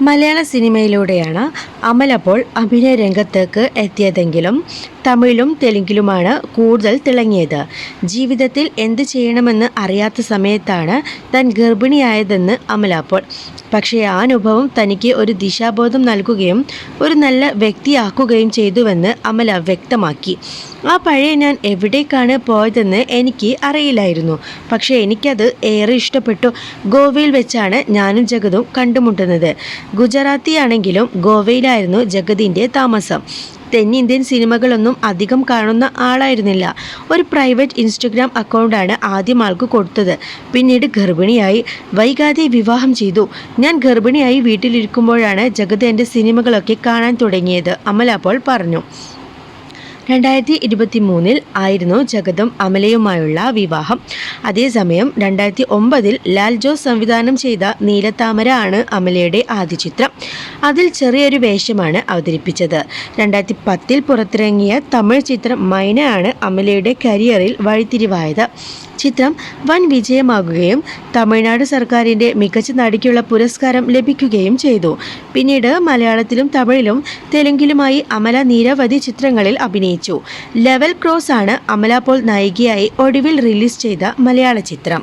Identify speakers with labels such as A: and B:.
A: മലയാള സിനിമയിലൂടെയാണ് അമൽ അപ്പോൾ അഭിനയ രംഗത്തേക്ക് എത്തിയതെങ്കിലും തമിഴിലും തെലുങ്കിലുമാണ് കൂടുതൽ തിളങ്ങിയത്. ജീവിതത്തിൽ എന്ത് ചെയ്യണമെന്ന് അറിയാത്ത സമയത്താണ് താൻ ഗർഭിണിയായതെന്ന് അമൽ അപ്പോൾ. പക്ഷേ ആ അനുഭവം തനിക്ക് ഒരു ദിശാബോധം നൽകുകയും ഒരു നല്ല വ്യക്തിയാക്കുകയും ചെയ്തുവെന്ന് അമല വ്യക്തമാക്കി. ആ പഴയ ഞാൻ എവിടേക്കാണ് പോയതെന്ന് എനിക്ക് അറിയില്ലായിരുന്നു. പക്ഷേ എനിക്കത് ഏറെ ഇഷ്ടപ്പെട്ടു. ഗോവയിൽ വെച്ചാണ് ഞാനും ജഗതും കണ്ടുമുട്ടുന്നത്. ഗുജറാത്തി ആണെങ്കിലും ഗോവയിലായിരുന്നു ജഗതിന്റെ താമസം. തെന്നിന്ത്യൻ സിനിമകളൊന്നും അധികം കാണുന്ന ആളായിരുന്നില്ല. ഒരു പ്രൈവറ്റ് ഇൻസ്റ്റഗ്രാം അക്കൗണ്ടാണ് ആദ്യം ആൾക്ക് കൊടുത്തത്. പിന്നീട് ഗർഭിണിയായി. വൈകാതെ വിവാഹം ചെയ്തു. ഞാൻ ഗർഭിണിയായി വീട്ടിലിരിക്കുമ്പോഴാണ് ജഗത് എന്റെ സിനിമകളൊക്കെ കാണാൻ തുടങ്ങിയത് അമല അപ്പോൾ പറഞ്ഞു. രണ്ടായിരത്തി ഇരുപത്തി മൂന്നിൽ ആയിരുന്നു ജഗതും അമലയുമായുള്ള വിവാഹം. അതേസമയം രണ്ടായിരത്തി ഒമ്പതിൽ ലാൽ ജോസ് സംവിധാനം ചെയ്ത നീലത്താമര ആണ് അമലയുടെ ആദ്യ ചിത്രം. അതിൽ ചെറിയൊരു വേഷമാണ് അവതരിപ്പിച്ചത്. രണ്ടായിരത്തി പത്തിൽ പുറത്തിറങ്ങിയ തമിഴ് ചിത്രം മൈന ആണ് അമലയുടെ കരിയറിൽ വഴിത്തിരിവായത്. ചിത്രം വൻ വിജയമാകുകയും തമിഴ്നാട് സർക്കാരിന്റെ മികച്ച നടിക്കുള്ള പുരസ്കാരം ലഭിക്കുകയും ചെയ്തു. പിന്നീട് മലയാളത്തിലും തമിഴിലും തെലുങ്കിലുമായി അമല നിരവധി ചിത്രങ്ങളിൽ അഭിനയിച്ചു. ലെവൽ ക്രോസ് ആണ് അമല പോൾ നായികയായി ഒടുവിൽ റിലീസ് ചെയ്ത മലയാള ചിത്രം.